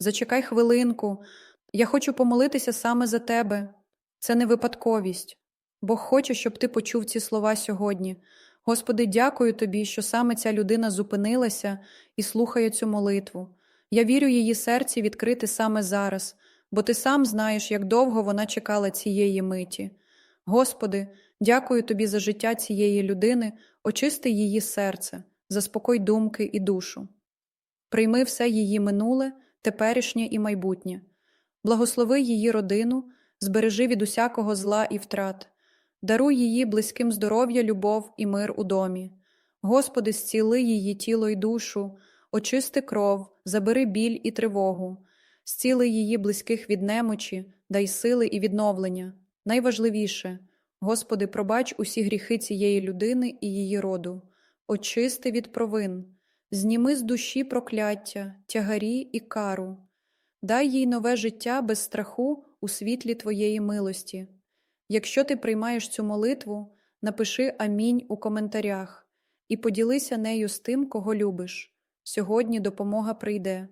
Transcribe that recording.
Зачекай хвилинку. Я хочу помолитися саме за тебе. Це не випадковість. Бог хоче, щоб ти почув ці слова сьогодні. Господи, дякую тобі, що саме ця людина зупинилася і слухає цю молитву. Я вірю її серці відкрити саме зараз, бо ти сам знаєш, як довго вона чекала цієї миті. Господи, дякую тобі за життя цієї людини, очисти її серце, заспокой думки і душу. Прийми все її минуле, теперішнє і майбутнє. Благослови її родину, збережи від усякого зла і втрат. Даруй її близьким здоров'я, любов і мир у домі. Господи, зціли її тіло й душу, очисти кров, забери біль і тривогу, зціли її близьких від немочі, дай сили і відновлення. Найважливіше, Господи, пробач усі гріхи цієї людини і її роду, очисти від провин, зніми з душі прокляття, тягарі і кару. Дай їй нове життя без страху у світлі Твоєї милості. Якщо ти приймаєш цю молитву, напиши Амінь у коментарях і поділися нею з тим, кого любиш. Сьогодні допомога прийде.